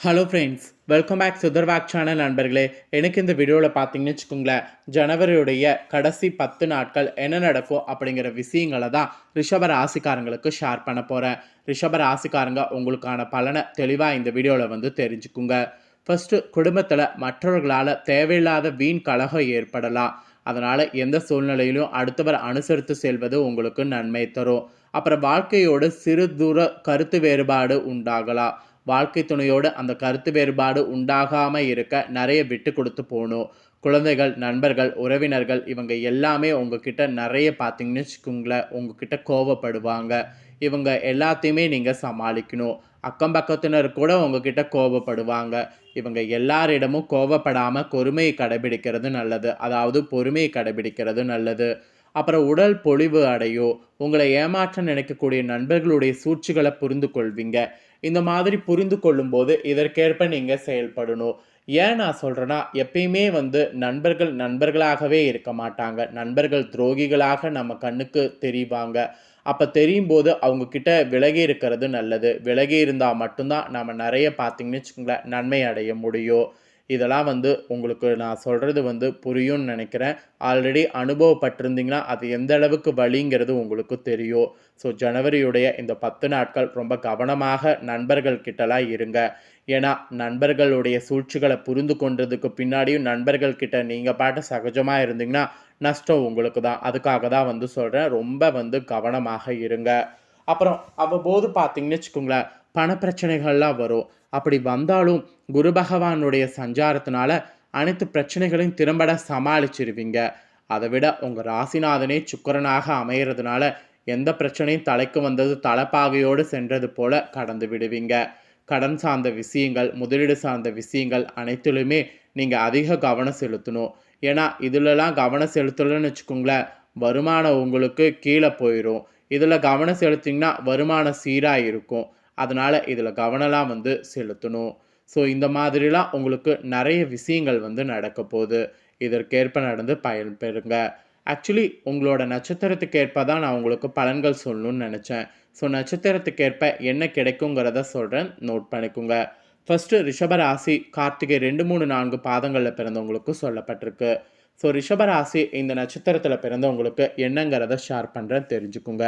Hello friends welcome back சுதர்வாக் channel நண்பர்களே. எனக்கு இந்த வீடியோவில் பார்த்தீங்கன்னு வச்சுக்கோங்களேன் ஜனவரியுடைய கடைசி பத்து நாட்கள் என்ன நடக்கும் அப்படிங்கிற விஷயங்களை தான் ரிஷப ராசிக்காரங்களுக்கு ஷேர் பண்ண போகிறேன் ரிஷப ராசிக்காரங்க உங்களுக்கான பலனை தெளிவாக இந்த வீடியோவில் வந்து தெரிஞ்சுக்குங்க. ஃபஸ்ட்டு குடும்பத்தில் மற்றவர்களால் தேவையில்லாத வீண் கலகம் ஏற்படலாம். அதனால் எந்த சூழ்நிலையிலும் அடுத்தவர் அனுசரித்து செல்வது உங்களுக்கு நன்மை தரும். அப்புறம் வாழ்க்கையோடு சிறு தூர கருத்து வேறுபாடு உண்டாகலாம். வாழ்க்கை துணையோடு அந்த கருத்து வேறுபாடு உண்டாகாமல் இருக்க நிறைய விட்டு கொடுத்து போகணும். குழந்தைகள் நண்பர்கள் உறவினர்கள் இவங்க எல்லாமே உங்ககிட்ட நிறைய பார்த்தீங்கன்னு வச்சுக்கோங்களேன் உங்ககிட்ட கோவப்படுவாங்க. இவங்க எல்லாத்தையுமே நீங்கள் சமாளிக்கணும். அக்கம் பக்கத்தினர் கூட உங்ககிட்ட கோவப்படுவாங்க. இவங்க எல்லாரிடமும் கோவப்படாமல் பொறுமையை கடைபிடிக்கிறது நல்லது. அதாவது பொறுமையை கடைபிடிக்கிறது நல்லது. அப்புறம் உடல் பொழிவு அடையோ உங்களை ஏமாற்ற நினைக்கக்கூடிய நண்பர்களுடைய சூழ்ச்சிகளை புரிந்து கொள்வீங்க இந்த மாதிரி புரிந்து கொள்ளும்போது இதற்கேற்ப நீங்கள் செயல்படணும். ஏன் நான் சொல்கிறேன்னா எப்பயுமே வந்து நண்பர்கள் நண்பர்களாகவே இருக்க மாட்டாங்க. நண்பர்கள் துரோகிகளாக நம்ம கண்ணுக்கு தெரிவாங்க. அப்போ தெரியும் போது அவங்க கிட்ட விலகி இருக்கிறது நல்லது. விலகி இருந்தால் மட்டும்தான் நம்ம நிறைய பார்த்தீங்கன்னு வச்சுக்கோங்களேன் நன்மை அடைய முடியும். இதெல்லாம் வந்து உங்களுக்கு நான் சொல்கிறது வந்து புரியும்னு நினைக்கிறேன். ஆல்ரெடி அனுபவப்பட்டிருந்தீங்கன்னா அது எந்த அளவுக்கு வழிங்கிறது உங்களுக்கு தெரியும். ஸோ ஜனவரியுடைய இந்த பத்து நாட்கள் ரொம்ப கவனமாக நண்பர்கள் கிட்டலாம் இருங்க. ஏன்னா நண்பர்களுடைய சூழ்ச்சிகளை புரிந்து கொண்டதுக்கு பின்னாடியும் நண்பர்கள் கிட்ட நீங்கள் பாட்டு சகஜமாக இருந்தீங்கன்னா நஷ்டம் உங்களுக்கு தான். அதுக்காக தான் வந்து சொல்கிறேன் ரொம்ப வந்து கவனமாக இருங்க. அப்புறம் அவ்வப்போது பார்த்தீங்கன்னு வச்சுக்கோங்களேன். பணப்பிரச்சனைகள்லாம் வரும். அப்படி வந்தாலும் குரு பகவானுடைய சஞ்சாரத்தினால அனைத்து பிரச்சனைகளையும் திறம்பட சமாளிச்சிருவீங்க. அதை விட உங்கள் ராசிநாதனே சுக்கரனாக அமைகிறதுனால எந்த பிரச்சனையும் தலைக்கு வந்தது தலைப்பாகையோடு சென்றது போல கடந்து விடுவீங்க. கடன் சார்ந்த விஷயங்கள் முதலீடு சார்ந்த விஷயங்கள் அனைத்திலுமே நீங்கள் அதிக கவனம் செலுத்தணும். ஏன்னா இதிலலாம் கவனம் செலுத்தலன்னு வச்சுக்கோங்களேன் வருமானம் உங்களுக்கு கீழே போயிடும் இதில் கவனம் செலுத்திங்கன்னா வருமானம் சீராக இருக்கும் அதனால் இதில் கவனம்லாம் வந்து செலுத்தணும். ஸோ இந்த மாதிரிலாம் உங்களுக்கு நிறைய விஷயங்கள் வந்து நடக்க போகுது. இதற்கேற்ப நடந்து பயன்பெறுங்க ஆக்சுவலி உங்களோட நட்சத்திரத்துக்கேற்ப தான் நான் உங்களுக்கு பலன்கள் சொல்லணும்னு நினச்சேன். ஸோ நட்சத்திரத்துக்கேற்ப என்ன கிடைக்குங்கிறத சொல்கிறேன் நோட் பண்ணிக்கோங்க. ஃபஸ்ட்டு ரிஷபராசி கார்த்திகை ரெண்டு மூணு நான்கு பாதங்களில் பிறந்தவங்களுக்கு சொல்லப்பட்டிருக்கு. ஸோ ரிஷபராசி இந்த நட்சத்திரத்தில் பிறந்தவங்களுக்கு என்னங்கிறத ஷேர் பண்ணுறேன் தெரிஞ்சுக்குங்க.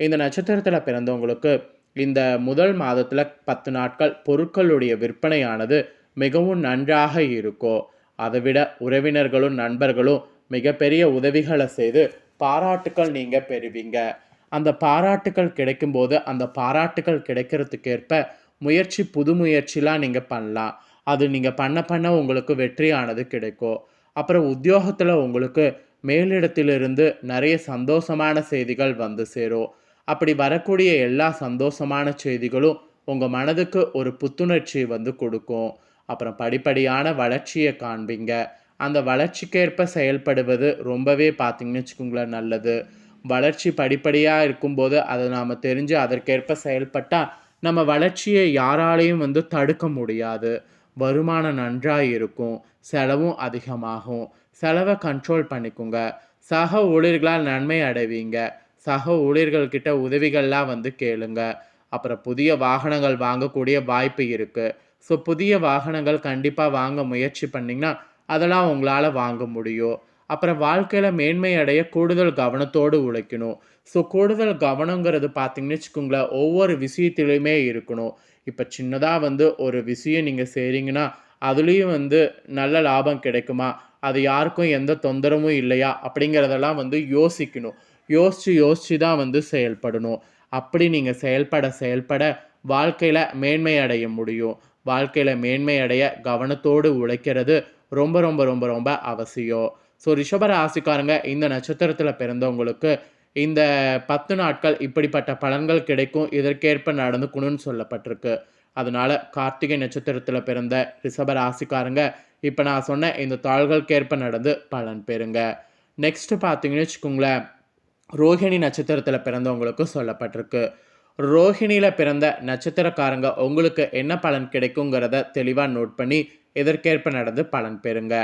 இந்த நட்சத்திரத்தில் பிறந்தவங்களுக்கு இந்த முதல் மாதத்தில் பத்து நாட்கள் பொருட்களுடைய விற்பனையானது மிகவும் நன்றாக இருக்கும் அதை விட உறவினர்களும் நண்பர்களும் மிகப்பெரிய உதவிகளை செய்து பாராட்டுக்கள் நீங்கள் பெறுவீங்க. அந்த பாராட்டுக்கள் கிடைக்கும்போது அந்த பாராட்டுக்கள் கிடைக்கிறதுக்கேற்ப முயற்சி புது முயற்சிலாம் நீங்கள் பண்ணலாம். அது நீங்கள் பண்ண பண்ண உங்களுக்கு வெற்றியானது கிடைக்கும் அப்புறம் உத்தியோகத்தில் உங்களுக்கு மேலிடத்திலிருந்து நிறைய சந்தோஷமான செய்திகள் வந்து சேரும். அப்படி வரக்கூடிய எல்லா சந்தோஷமான செய்திகளும் உங்கள் மனதுக்கு ஒரு புத்துணர்ச்சி வந்து கொடுக்கும். அப்புறம் படிப்படியான வளர்ச்சியை காண்பீங்க. அந்த வளர்ச்சிக்கேற்ப செயல்படுவது ரொம்பவே பார்த்திங்கன்னு வச்சுக்கோங்களேன் நல்லது. வளர்ச்சி படிப்படியாக இருக்கும்போது அதை நாம் தெரிஞ்சு அதற்கேற்ப செயல்பட்டால் நம்ம வளர்ச்சியை யாராலையும் வந்து தடுக்க முடியாது. வருமானம் நன்றாக இருக்கும். செலவும் அதிகமாகும். செலவை கண்ட்ரோல் பண்ணிக்கோங்க. சக ஊழியர்களால் நன்மை அடைவீங்க. சக ஊழியர்கள்கிட்ட உதவிகள்லாம் வந்து கேளுங்க. அப்புறம் புதிய வாகனங்கள் வாங்கக்கூடிய வாய்ப்பு இருக்குது ஸோ புதிய வாகனங்கள் கண்டிப்பாக வாங்க முயற்சி பண்ணிங்கன்னா அதெல்லாம் உங்களால் வாங்க முடியும். அப்புறம் வாழ்க்கையில் மேன்மை அடைய கூடுதல் கவனத்தோடு உழைக்கணும். ஸோ கூடுதல் கவனங்கிறது பார்த்தீங்கன்னு வச்சுக்கோங்களேன் ஒவ்வொரு விஷயத்துலையுமே இருக்கணும். இப்போ சின்னதாக வந்து ஒரு விஷயம் நீங்கள் செய்கிறீங்கன்னா அதுலேயும் வந்து நல்ல லாபம் கிடைக்குமா? அது யாருக்கும் எந்த தொந்தரவும் இல்லையா? அப்படிங்கிறதெல்லாம் வந்து யோசிக்கணும். யோசித்து யோசித்து தான் வந்து செயல்படணும். அப்படி நீங்கள் செயல்பட செயல்பட வாழ்க்கையில் மேன்மை அடைய முடியும். வாழ்க்கையில் மேன்மை அடைய கவனத்தோடு உழைக்கிறது ரொம்ப ரொம்ப ரொம்ப ரொம்ப அவசியம். ஸோ ரிஷப ராசிக்காரங்க இந்த நட்சத்திரத்தில் பிறந்தவங்களுக்கு இந்த பத்து நாட்கள் இப்படிப்பட்ட பலன்கள் கிடைக்கும். இதற்கேற்ப நடந்துக்கணும்னு சொல்லப்பட்டிருக்கு. அதனால் கார்த்திகை நட்சத்திரத்தில் பிறந்த ரிஷப ராசிக்காரங்க இப்போ நான் சொன்ன இந்த தாள்களுக்கேற்ப நடந்து பலன் பெறுங்க. நெக்ஸ்ட்டு பார்த்தீங்கன்னு வச்சுக்கோங்களேன் ரோஹிணி நட்சத்திரத்தில் பிறந்தவங்களுக்கு சொல்லப்பட்டிருக்கு. ரோஹிணியில் பிறந்த நட்சத்திரக்காரங்க உங்களுக்கு என்ன பலன் கிடைக்குங்கிறத தெளிவாக நோட் பண்ணி இதற்கேற்ப நடந்து பலன் பெறுங்க.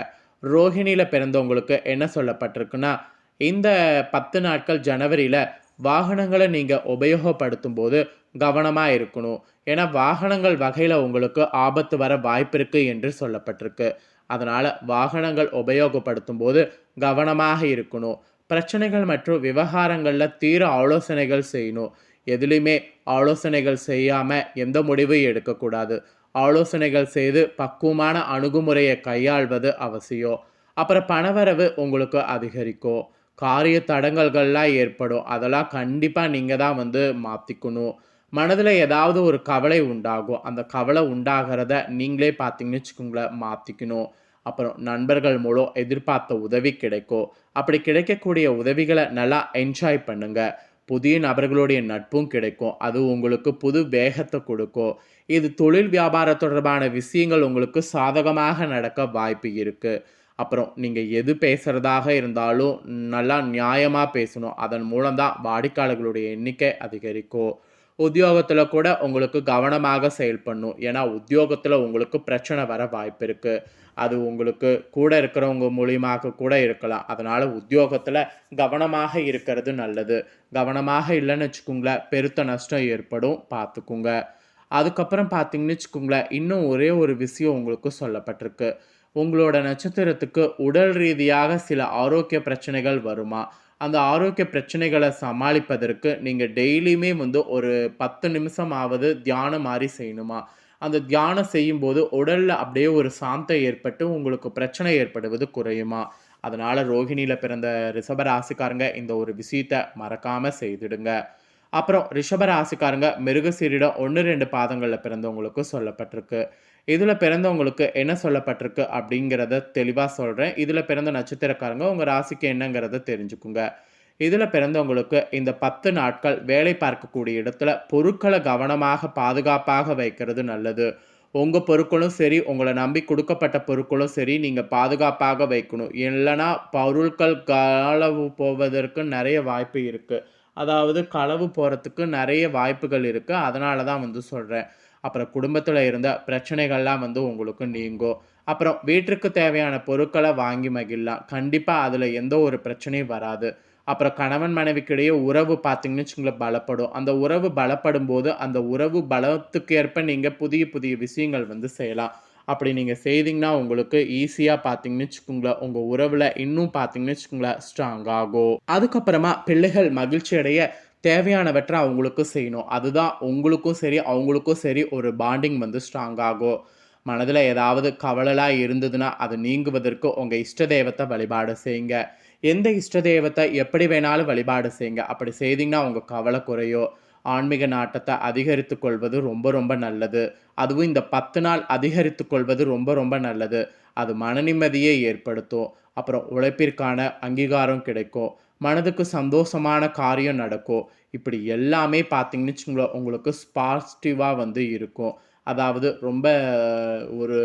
ரோஹிணியில் பிறந்தவங்களுக்கு என்ன சொல்லப்பட்டிருக்குன்னா இந்த பத்து நாட்கள் ஜனவரியில் வாகனங்களை நீங்கள் உபயோகப்படுத்தும் போது கவனமாக இருக்கணும். ஏன்னா வாகனங்கள் வகையில் உங்களுக்கு ஆபத்து வர வாய்ப்பு இருக்குது என்று சொல்லப்பட்டிருக்கு. அதனால் வாகனங்கள் உபயோகப்படுத்தும் போது கவனமாக இருக்கணும். பிரச்சனைகள் மற்றும் விவகாரங்களில் தீர ஆலோசனைகள் செய்யணும். எதுலேயுமே ஆலோசனைகள் செய்யாமல் எந்த முடிவும் எடுக்கக்கூடாது. ஆலோசனைகள் செய்து பக்குவமான அணுகுமுறையை கையாள்வது அவசியம். அப்புறம் பணவரவு உங்களுக்கு அதிகரிக்கும். காரிய தடங்கல்கள்லாம் ஏற்படும். அதெல்லாம் கண்டிப்பாக நீங்கள் தான் வந்து மாற்றிக்கணும் மனதில் ஏதாவது ஒரு கவலை உண்டாகும். அந்த கவலை உண்டாகிறத நீங்களே பார்த்தீங்கன்னு வச்சுக்கோங்களேன் மாற்றிக்கணும் அப்புறம் நண்பர்கள் மூலம் எதிர்பார்த்த உதவி கிடைக்கும் அப்படி கிடைக்கக்கூடிய உதவிகளை நல்லா என்ஜாய் பண்ணுங்க. புதிய நபர்களுடைய நட்பும் கிடைக்கும். அது உங்களுக்கு புது வேகத்தை கொடுக்கும் இது தொழில் வியாபாரம் தொடர்பான விஷயங்கள் உங்களுக்கு சாதகமாக நடக்க வாய்ப்பு இருக்குது அப்புறம் நீங்கள் எது பேசுகிறதாக இருந்தாலும் நல்லா நியாயமாக பேசணும். அதன் மூலம்தான் வாடிக்கையாளர்களுடைய எண்ணிக்கை அதிகரிக்கும் உத்தியோகத்தில் கூட உங்களுக்கு கவனமாக செயல்படணும். ஏன்னா உத்தியோகத்தில் உங்களுக்கு பிரச்சனை வர வாய்ப்பு இருக்குது அது உங்களுக்கு கூட இருக்கிறவங்க மூலியமாக கூட இருக்கலாம். அதனால் உத்தியோகத்தில் கவனமாக இருக்கிறது நல்லது. கவனமாக இல்லைன்னு வச்சுக்கோங்களேன் பெருத்த நஷ்டம் ஏற்படும். பார்த்துக்குங்க அதுக்கப்புறம் பார்த்தீங்கன்னு வச்சுக்கோங்களேன் இன்னும் ஒரே ஒரு விஷயம் உங்களுக்கு சொல்லப்பட்டிருக்கு. உங்களோட நட்சத்திரத்துக்கு உடல் ரீதியாக சில ஆரோக்கிய பிரச்சனைகள் வருமா? அந்த ஆரோக்கிய பிரச்சனைகளை சமாளிப்பதற்கு நீங்கள் டெய்லியுமே வந்து ஒரு பத்து நிமிஷமாவது தியானம் மாதிரி செய்யணுமா? அந்த தியானம் செய்யும்போது உடலில் அப்படியே ஒரு சாந்தம் ஏற்பட்டு உங்களுக்கு பிரச்சனை ஏற்படுவது குறையுமா? அதனால் ரோகிணியில் பிறந்த ரிஷபராசிக்காரங்க இந்த ஒரு விஷயத்தை மறக்காமல் செய்துடுங்க. அப்புறம் ரிஷபராசிக்காரங்க மிருகசீரிடம் ஒன்று ரெண்டு பாதங்களில் பிறந்தவங்களுக்கு சொல்லப்பட்டிருக்கு. இதில் பிறந்தவங்களுக்கு என்ன சொல்லப்பட்டிருக்கு அப்படிங்கிறத தெளிவாக சொல்கிறேன் இதில் பிறந்த நட்சத்திரக்காரங்க உங்கள் ராசிக்கு என்னங்கிறத தெரிஞ்சுக்குங்க. இதில் பிறந்தவங்களுக்கு இந்த பத்து நாட்கள் வேலை பார்க்கக்கூடிய இடத்துல பொருட்களை கவனமாக பாதுகாப்பாக வைக்கிறது நல்லது. உங்கள் பொருட்களும் சரி உங்களை நம்பி கொடுக்கப்பட்ட பொருட்களும் சரி நீங்கள் பாதுகாப்பாக வைக்கணும். இல்லைனா பொருட்கள் காலவு போவதற்கு நிறைய வாய்ப்பு இருக்குது அதாவது களவு போகிறதுக்கு நிறைய வாய்ப்புகள் இருக்குது அதனால தான் வந்து சொல்கிறேன் அப்புறம் குடும்பத்தில் இருந்த பிரச்சனைகள்லாம் வந்து உங்களுக்கு நீங்கும் அப்புறம் வீட்டிற்கு தேவையான பொருட்களை வாங்கி மகிழலாம். கண்டிப்பாக அதில் எந்த ஒரு பிரச்சனையும் வராது. அப்புறம் கணவன் மனைவிக்கிடையே உறவு பார்த்தீங்கன்னு வச்சுங்களேன் பலப்படும். அந்த உறவு பலப்படும் போது அந்த உறவு பலத்துக்கு ஏற்ப நீங்கள் புதிய புதிய விஷயங்கள் வந்து செய்யலாம். அப்படி நீங்கள் செய்தீங்கன்னா உங்களுக்கு ஈஸியாக பார்த்தீங்கன்னு வச்சுக்கோங்களேன். உங்கள் உறவில் இன்னும் பார்த்தீங்கன்னு வச்சுக்கோங்களேன் ஸ்ட்ராங் ஆகும். அதுக்கப்புறமா பிள்ளைகள் மகிழ்ச்சி அடைய தேவையானவற்றை அவங்களுக்கு செய்யணும். அதுதான் உங்களுக்கும் சரி அவங்களுக்கும் சரி ஒரு பாண்டிங் வந்து ஸ்ட்ராங் ஆகும். மனதில் ஏதாவது கவலைலாம் இருந்ததுன்னா அது நீங்குவதற்கு உங்கள் இஷ்ட தெய்வத்தை வழிபாடு செய்யுங்க. எந்த இஷ்ட தெய்வத்தை எப்படி வேணாலும் வழிபாடு செய்யுங்க. அப்படி செய்தீங்கன்னா உங்கள் கவலை குறையோ ஆன்மீக நாட்டத்தை அதிகரித்து கொள்வது ரொம்ப ரொம்ப நல்லது. அதுவும் இந்த பத்து நாள் அதிகரித்து கொள்வது ரொம்ப ரொம்ப நல்லது. அது மன நிம்மதியை ஏற்படுத்தும். அப்புறம் உழைப்பிற்கான அங்கீகாரம் கிடைக்கும். மனதுக்கு சந்தோஷமான காரியம் நடக்கும். இப்படி எல்லாமே பார்த்தீங்கன்னு வச்சுங்களேன் உங்களுக்கு பாசிட்டிவாக வந்து இருக்கும். அதாவது ரொம்ப ஒரு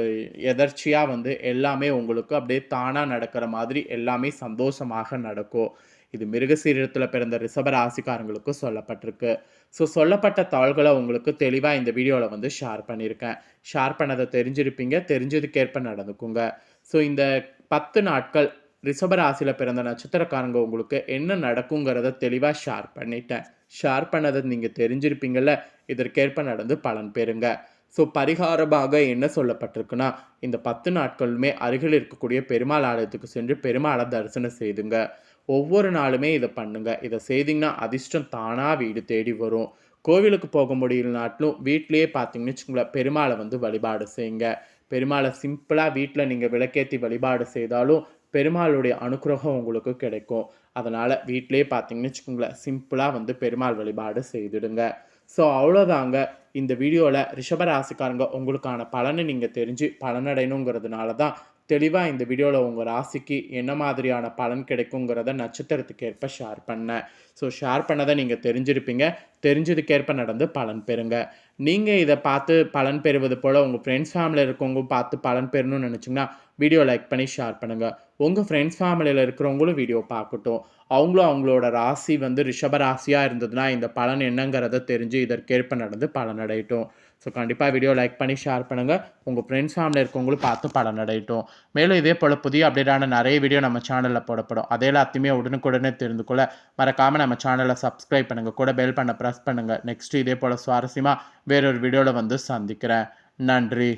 எதர்ச்சியாக வந்து எல்லாமே உங்களுக்கு அப்படியே தானாக நடக்கிற மாதிரி எல்லாமே சந்தோஷமாக நடக்கும். இது மிருகசீரத்தில் பிறந்த ரிஷப ராசிக்காரங்களுக்கு சொல்லப்பட்டிருக்கு. ஸோ சொல்லப்பட்ட தாள்களை உங்களுக்கு தெளிவாக இந்த வீடியோவில் வந்து ஷேர் பண்ணியிருக்கேன். ஷேர் பண்ணதை தெரிஞ்சிருப்பீங்க. தெரிஞ்சதுக்கேற்ப நடந்துக்குங்க. ஸோ இந்த பத்து நாட்கள் ரிஷப ராசியில் பிறந்த நட்சத்திரக்காரங்க உங்களுக்கு என்ன நடக்குங்கிறத தெளிவாக ஷேர் பண்ணிட்டேன். ஷேர் பண்ணதை நீங்கள் தெரிஞ்சிருப்பீங்கள்ல இதற்கேற்ப நடந்து பலன் பெறுங்க. ஸோ பரிகாரமாக என்ன சொல்லப்பட்டிருக்குன்னா இந்த பத்து நாட்களுமே அருகில் இருக்கக்கூடிய பெருமாள் ஆலயத்துக்கு சென்று பெருமாளை தரிசனம் செய்துங்க. ஒவ்வொரு நாளுமே இதை பண்ணுங்க. இதை செய்திங்கன்னா அதிர்ஷ்டம் தானாக வீடு தேடி வரும். கோவிலுக்கு போக முடியலனாட்டிலும் வீட்லேயே பார்த்தீங்கன்னு வச்சுக்கோங்களேன் பெருமாளை வந்து வழிபாடு செய்யுங்க. பெருமாளை சிம்பிளாக வீட்டில் நீங்கள் விளக்கேற்றி வழிபாடு செய்தாலும் பெருமாளுடைய அனுகிரகம் உங்களுக்கு கிடைக்கும். அதனால் வீட்டிலே பார்த்தீங்கன்னு வச்சுக்கோங்களேன் சிம்பிளாக வந்து பெருமாள் வழிபாடு செய்துடுங்க. ஸோ அவ்வளோதாங்க இந்த வீடியோவில் ரிஷபராசிக்காரங்க உங்களுக்கான பலனை நீங்கள் தெரிஞ்சு பலனடையணுங்கிறதுனால தான் தெளிவாக இந்த வீடியோவில் உங்கள் ராசிக்கு என்ன மாதிரியான பலன் கிடைக்குங்கிறத நட்சத்திரத்துக்கு ஏற்ப ஷேர் பண்ணேன் ஸோ ஷேர் பண்ணதை நீங்கள் தெரிஞ்சிருப்பீங்க. தெரிஞ்சதுக்கேற்ப நடந்து பலன் பெறுங்க. நீங்கள் இதை பார்த்து பலன் பெறுவது போல் உங்கள் ஃப்ரெண்ட்ஸ் ஃபேமிலியில் இருக்கவங்க பார்த்து பலன் பெறணும்னு நினச்சிங்கன்னா வீடியோ லைக் பண்ணி ஷேர் பண்ணுங்கள் உங்கள் ஃப்ரெண்ட்ஸ் ஃபேமிலியில் இருக்கிறவங்களும் வீடியோ பார்க்கட்டும். அவங்களும் அவங்களோட ராசி வந்து ரிஷப ராசியாக இருந்ததுன்னா இந்த பலன் என்னங்கிறத தெரிஞ்சு இதற்கேற்ப நடந்து பலன் அடையட்டும் ஸோ கண்டிப்பாக வீடியோ லைக் பண்ணி ஷேர் பண்ணுங்கள் உங்கள் ஃப்ரெண்ட்ஸ் ஃபேமிலி இருக்கவங்களும் பார்த்து பலன் அடையட்டும் மேலும் இதே போல் புதிய அப்டேட்டான நிறைய வீடியோ நம்ம சேனலில் போடப்படும். அதே எல்லாத்தையுமே உடனுக்குடனே தெரிந்து கொள்ள மறக்காமல் நம்ம சேனலை சப்ஸ்கிரைப் பண்ணுங்கள் கூட பெல் பண்ண ப்ரெஸ் பண்ணுங்கள் நெக்ஸ்ட் இதே போல் சுவாரஸ்யமாக வேறொரு வீடியோவில் வந்து சந்திக்கிறேன். நன்றி.